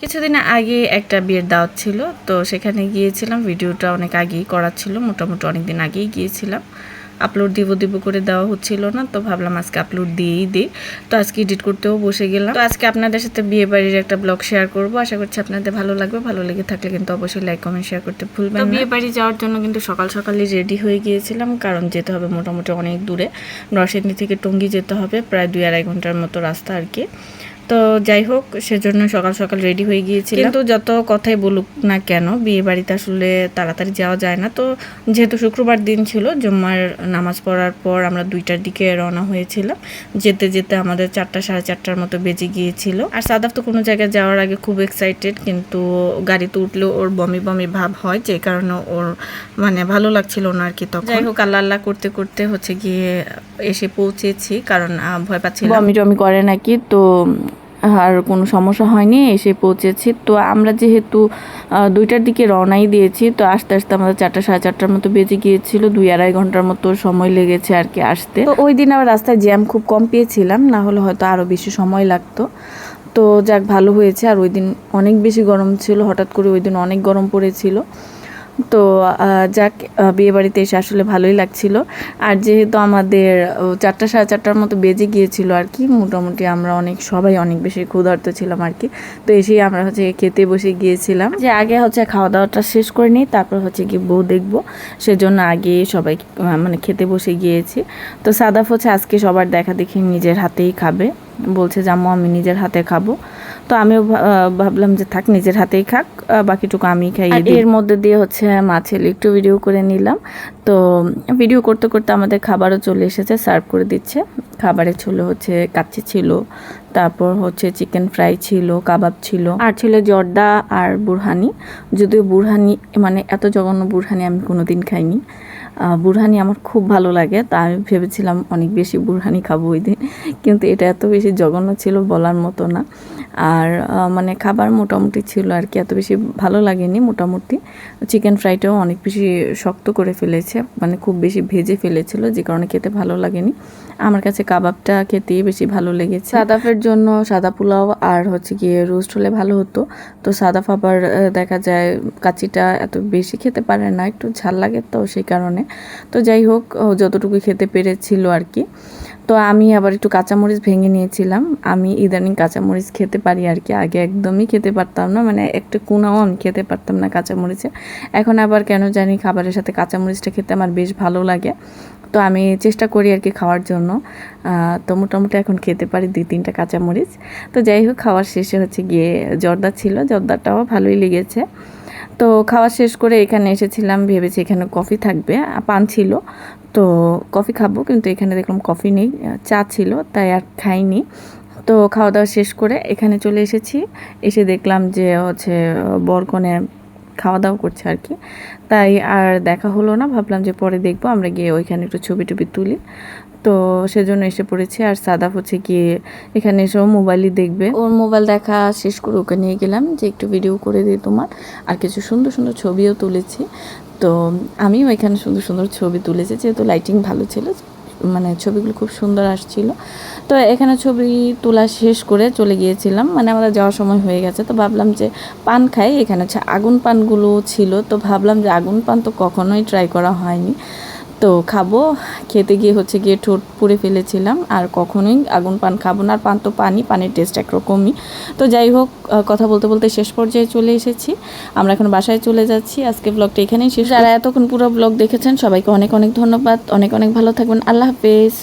কিছুদিন আগে একটা বিয়ের দাওয়াত ছিল তো সেখানে গিয়েছিলাম। ভিডিওটা অনেক আগেই করা ছিল মোটামুটি অনেক দিন আগেই গিয়েছিলাম। আপলোড দিব দিব করে দেওয়া হচ্ছিল না তো ভাবলাম আজকে আপলোড দিয়েই দিই। তো আজকে এডিট করতেও বসে গেলাম। তো আজকে আপনাদের সাথে বিয়ে বাড়ির একটা ব্লগ শেয়ার করব। আশা করছি আপনাদের ভালো লাগবে। ভালো লেগে থাকলে কিন্তু অবশ্যই লাইক কমেন্ট শেয়ার করতে ভুলবেন না। বিয়ে বাড়ি যাওয়ার জন্য কিন্তু সকাল সকালে রেডি হয়ে গিয়েছিলাম কারণ যেতে হবে মোটামুটি অনেক দূরে। নরসিংদী থেকে টঙ্গী যেতে হবে প্রায় দুই আড়াই ঘণ্টার মতো রাস্তা আর কি। তো যাই হোক সেজন্য সকাল সকাল রেডি হয়ে গিয়েছিলাম। কিন্তু যত কথাই বলুক না কেন বিয়ে বাড়িতে আসলে তাড়াতাড়ি যাওয়া যায় না। তো যেহেতু শুক্রবার দিন ছিল জুম্মার নামাজ পড়ার পর আমরা দুইটার দিকে রওনা হয়েছিলাম। যেতে যেতে আমাদের চারটা সাড়ে চারটার মতো বেজে গিয়েছিল। আর সাদাফ তো কোনো জায়গায় যাওয়ার আগে খুব এক্সাইটেড কিন্তু গাড়িতে উঠলেও ওর বমি বমি ভাব হয় যে কারণে ওর মানে ভালো লাগছিল না আর কি তখন। যাই হোক আল্লাহ আল্লাহ করতে করতে হচ্ছে গিয়ে এসে পৌঁছেছি কারণ ভয় পাচ্ছিলাম বমি টমি করে নাকি তো আর কোনো সমস্যা হয়নি, এসে পৌঁছেছি। তো আমরা যেহেতু দুইটার দিকে রওনাই দিয়েছি, তো আস্তে আস্তে আমাদের চারটা, সাড়ে চারটার মতো বেজে গিয়েছিল, দুই আড়াই ঘণ্টার মতো সময় লেগেছে আর কি আসতে। তো ওই দিন আবার রাস্তায় জ্যাম খুব কম পেয়েছিলাম, না হলে হয়তো আরও বেশি সময় লাগতো। তো যাক, ভালো হয়েছে। আর ওই দিন অনেক বেশি গরম ছিল, হঠাৎ করে ওই দিন অনেক গরম পড়েছিল। তো যাক আহ, বিয়ে বাড়িতে এসে আসলে ভালোই লাগছিল। আর যেহেতু আমাদের চারটা সাড়ে চারটার মতো বেজে গিয়েছিল আর কি মোটামুটি আমরা অনেক সবাই অনেক বেশি ক্ষুধার্ত ছিলাম আর কি। তো এসেই আমরা হচ্ছে খেতে বসে গিয়েছিলাম। যে আগে হচ্ছে খাওয়া দাওয়াটা শেষ করে নিই তারপর হচ্ছে কি বউ দেখব। সেজন্য আগে সবাই মানে খেতে বসে গিয়েছি। তো সাদাফ হচ্ছে আজকে সবার দেখা দেখি নিজের হাতেই খাবে। বলছে জাম্মু আমি নিজের হাতে খাব। তো আমিও ভাবলাম যে থাক নিজের হাতেই খাক বাকিটুকু আমি খাই এর মধ্যে দিয়ে হচ্ছে মাছের একটু ভিডিও করে নিলাম। তো ভিডিও করতে করতে আমাদের খাবারও চলে এসেছে সার্ভ করে দিচ্ছে। খাবারে ছিল হচ্ছে কাচ্চি ছিল তারপর হচ্ছে চিকেন ফ্রাই ছিল কাবাব ছিল আর ছিল জর্দা আর বুরহানি। যদিও বুরহানি মানে এত জঘন্য বুরহানি আমি কোনোদিন খাইনি। বুরহানি আমার খুব ভালো লাগে। তা আমি ভেবেছিলাম অনেক বেশি বুরহানি খাব ওই দিন। কিন্তু এটা এত বেশি জঘন্য ছিল বলার মতো না। আর মানে খাবার মোটামুটি ছিল আর কি, এত বেশি ভালো লাগেনি মোটামুটি। চিকেন ফ্রাইটাও অনেক বেশি শক্ত করে ফেলেছে মানে খুব বেশি ভেজে ফেলেছিল, যে কারণে খেতে ভালো লাগেনি। আমার কাছে কাবাবটা খেতেই বেশি ভালো লেগেছে। সাদাফের জন্য সাদা পোলাও আর হচ্ছে গিয়ে রোস্ট হলে ভালো হতো। তো সাদাফ আবার দেখা যায় কাচিটা এত বেশি খেতে পারে না, একটু ঝাল লাগে তো সেই কারণে। তো যাই হোক যতটুকু খেতে পেরেছিল আর কি তো আমি আবার একটু কাঁচামরিচ ভেঙে নিয়েছিলাম। আমি ইদানিং কাঁচামরিচ খেতে পারি আর কি আগে একদমই খেতে পারতাম না মানে একটা কুনাও আমি খেতে পারতাম না কাঁচামরিচে। এখন আবার কেন জানি খাবারের সাথে কাঁচামরিচটা খেতে আমার বেশ ভালো লাগে। তো আমি চেষ্টা করি আর কি খাওয়ার জন্য। তো মোটামুটি এখন খেতে পারি দুই তিনটা কাঁচামরিচ। তো যাই হোক, খাওয়ার শেষে হচ্ছে গিয়ে জর্দা ছিল। জর্দাটাও ভালোই লেগেছে। তো খাওয়া শেষ করে এখানে এসেছিলাম, ভেবেছি এখানে কফি থাকবে, পান ছিল। তো কফি খাব, কিন্তু এখানে দেখলাম কফি নেই, চা ছিল, তাই আর খাইনি। তো খাওয়া দাওয়া শেষ করে এখানে চলে এসেছি। এসে দেখলাম যে হচ্ছে বরকনে খাওয়া দাওয়া করছে আর কি। তাই আর দেখা হলো না, ভাবলাম যে পরে দেখব, আমরা গিয়ে ওইখানে একটু ছবি টবি তুলি। তো সেজন্য এসে পড়েছি, আর সাদাফ হচ্ছে গিয়ে এখানে এসেও মোবাইলই দেখবে। ওর মোবাইল দেখা শেষ করে ওকে নিয়ে গেলাম, যে একটু ভিডিও করে দিই তোমার। আর কিছু সুন্দর সুন্দর ছবিও তুলেছি। তো আমিও এখানে সুন্দর সুন্দর ছবি তুলেছি, যেহেতু লাইটিং ভালো ছিল। মানে ছবিগুলো খুব সুন্দর আসছিল। তো এখানে ছবি তোলা শেষ করে চলে গিয়েছিলাম। মানে আমাদের যাওয়ার সময় হয়ে গেছে। তো ভাবলাম যে পান খাই। এখানে আগুন পানগুলো ছিল। তো ভাবলাম যে আগুন পান তো কখনোই ট্রাই করা হয়নি। তো খাব। খেতে গিয়ে হচ্ছে গিয়ে ঠোঁট পুড়ে ফেলেছিলাম। আর কখনোই আগুন পান খাব না। আর পান তো পানি পানির টেস্ট একরকমই। তো যাই হোক কথা বলতে বলতে শেষ পর্যায়ে চলে এসেছি। আমরা এখন বাসায় চলে যাচ্ছি। আজকে ব্লগটা এখানেই শেষ যারা এতক্ষণ পুরো ব্লগ দেখেছেন সবাইকে অনেক অনেক ধন্যবাদ। অনেক অনেক ভালো থাকবেন। আল্লাহ হাফেজ।